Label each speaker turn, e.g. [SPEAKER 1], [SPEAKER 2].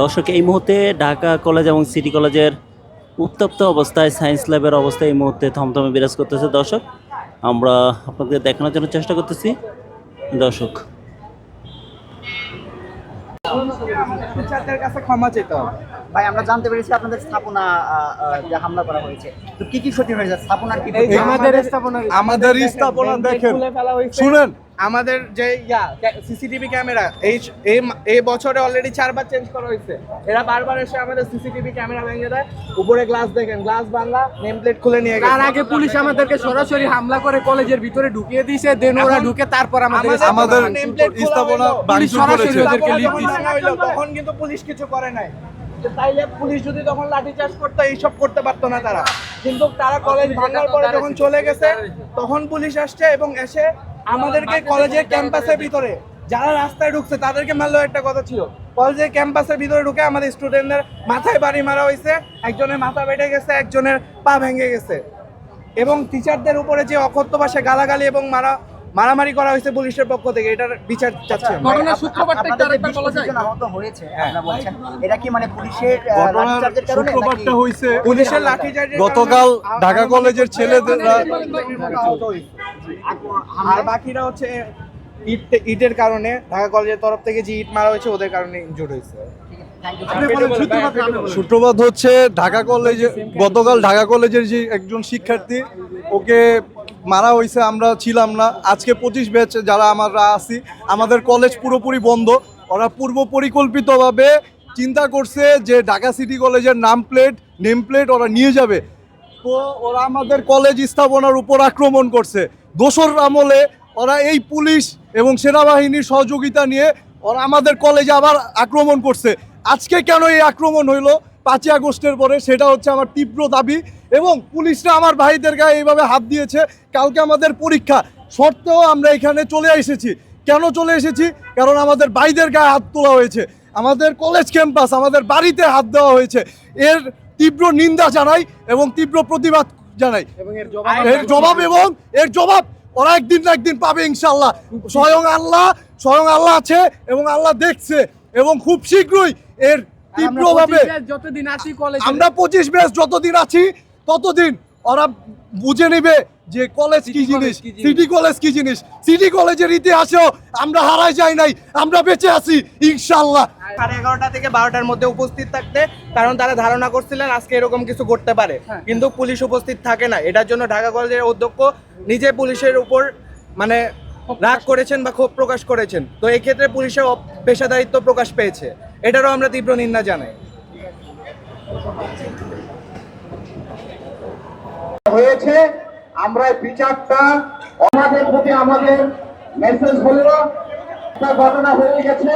[SPEAKER 1] দর্শক এই মুহূর্তে ঢাকা কলেজ এবং সিটি কলেজের উত্তপ্ত অবস্থায় সায়েন্স ল্যাবের অবস্থা এই মুহূর্তে থমথমে বিরাজ করতেছে। দর্শক আমরা আপনাদের দেখানোর জন্য চেষ্টা করতেছি। দর্শক।
[SPEAKER 2] টিচারদের কাছে ক্ষমা চেতে হবে।
[SPEAKER 3] ভাই আমরা জানতে পেরেছি আপনাদের স্থাপনা যে হামলা করা হয়েছে। তো কি কি ক্ষতি হয়েছে? স্থাপনার কি
[SPEAKER 2] আমাদের স্থাপনা
[SPEAKER 4] আমাদের স্থাপনা দেখেন। শুনেন
[SPEAKER 2] আমাদের যে ইয়া সিসিটিভি ক্যামেরা এই এই বছরে অলরেডি চারবার চেঞ্জ করা হয়েছে। এরা বারবার এসে আমাদের সিসিটিভি ক্যামেরা ভেঙে দেয়। উপরে গ্লাস দেখেন গ্লাস ভাঙা নেম প্লেট খুলে নিয়ে গেছে।
[SPEAKER 5] তার আগে পুলিশ আমাদেরকে সরাসরি হামলা করে কলেজের ভিতরে ঢুকিয়ে দিয়েছে দেন ওরা ঢুকে তারপর আমাদের
[SPEAKER 4] আমাদের স্থাপনা। ভাঙচুর
[SPEAKER 5] সরাসরি
[SPEAKER 4] করেছে
[SPEAKER 5] ওদেরকে লিফট দিছে।
[SPEAKER 2] তখন কিন্তু পুলিশ কিছু করে নাই। তাইলে পুলিশ যদি তখন লাঠি চার্জ করতো এইসব করতে পারতো না তারা। কিন্তু তারা কলেজ ভাঙার পরে যখন চলে গেছে তখন পুলিশ আসছে এবং এসে আমাদেরকে কলেজের ক্যাম্পাসের ভিতরে যারা রাস্তায় ঢুকছে তাদেরকে মারলেও একটা কথা ছিল। কলেজের ক্যাম্পাসের ভিতরে ঢুকে আমাদের স্টুডেন্টদের মাথায় বাড়ি মারা হয়েছে একজনের মাথা বেটে গেছে একজনের পা ভেঙে গেছে। এবং টিচারদের উপরে যে অকথ্য ভাষায় গালাগালি এবং মারা মারামারি করা হয়েছে পুলিশের পক্ষ থেকে এটার বিচার চাচ্ছে আমরা।
[SPEAKER 5] ঘটনার সূত্রপাতটা একটু আরেকবার বলা যায়?
[SPEAKER 3] আহত হয়েছে আপনারা বলছেন এটা কি মানে পুলিশের লাঠিচার্জের কারণে
[SPEAKER 4] সূত্রপাতটা হয়েছে
[SPEAKER 2] পুলিশের লাঠিচার্জের
[SPEAKER 4] গতকাল ঢাকা কলেজের
[SPEAKER 2] হয়েছে। আর বাকিরা হচ্ছে ইট ইটের কারণে ঢাকা কলেজের তরফ থেকে যে ইট মারা হয়েছে ওদের কারণে ইনজুর্ড হয়েছে
[SPEAKER 4] সূত্রপাত হচ্ছে ঢাকা কলেজে গতকাল ঢাকা কলেজের যে একজন শিক্ষার্থী ওকে মারা হয়েছে আমরা ছিলাম না। আজকে পঁচিশ ব্যাচ যারা আমরা আছি, আমাদের কলেজ পুরোপুরি বন্ধ। ওরা পূর্ব পরিকল্পিতভাবে চিন্তা করছে যে ঢাকা সিটি কলেজের নাম প্লেট নেম প্লেট ওরা নিয়ে যাবে। তো ওরা আমাদের কলেজ স্থাপনার উপর আক্রমণ করছে। দোসর আমলে ওরা এই পুলিশ এবং সেনাবাহিনীর সহযোগিতা নিয়ে ওরা আমাদের কলেজে আবার আক্রমণ করছে। আজকে কেন এই আক্রমণ হইল? পাঁচই আগস্টের পরে সেটা হচ্ছে আমার তীব্র দাবি এবং পুলিশরা আমার ভাইদের গায়ে এইভাবে হাত দিয়েছে। কালকে আমাদের পরীক্ষা। সত্ত্বেও আমরা এখানে চলে এসেছি। কেন চলে এসেছি? কারণ আমাদের ভাইদের গায়ে হাত তোলা হয়েছে। আমাদের কলেজ ক্যাম্পাস আমাদের বাড়িতে হাত দেওয়া হয়েছে। এর তীব্র নিন্দা জানাই এবং তীব্র প্রতিবাদ জানাই। এর জবাব এবং এর জবাব ওরা একদিন না একদিন পাবে ইনশাল্লাহ স্বয়ং আল্লাহ স্বয়ং আল্লাহ আছে এবং আল্লাহ দেখছে এবং খুব শীঘ্রই এর তীব্রভাবে।
[SPEAKER 5] যতদিন আছি কলেজে
[SPEAKER 4] আমরা পঁচিশ ব্যাচ যতদিন আছি ততদিন ওরা বুঝে নেবে যে কলেজ কি জিনিস। সিটি কলেজ কি জিনিস। সিটি কলেজের ইতিহাসেও আমরা হারাই যাই নাই আমরা বেঁচে আছি ইনশাল্লাহ
[SPEAKER 2] সাড়ে এগারোটা থেকে বারোটার মধ্যে উপস্থিত থাকতে কারণ তারা ধারণা করছিলেন আজকে এরকম কিছু করতে পারে। কিন্তু পুলিশ উপস্থিত থাকে না। এটার জন্য ঢাকা কলেজের অধ্যক্ষ নিজে পুলিশের উপর মানে রাগ করেছেন বা ক্ষোভ প্রকাশ করেছেন। তো এই ক্ষেত্রে পুলিশের পেশাদারিত্ব প্রকাশ পেয়েছে। এটারও আমরা তীব্র নিন্দা জানাই।
[SPEAKER 6] হয়েছে, আমরা বিচারটা আমাদের প্রতি আমাদের মেসেজ হলো ঘটনা হয়ে গেছে।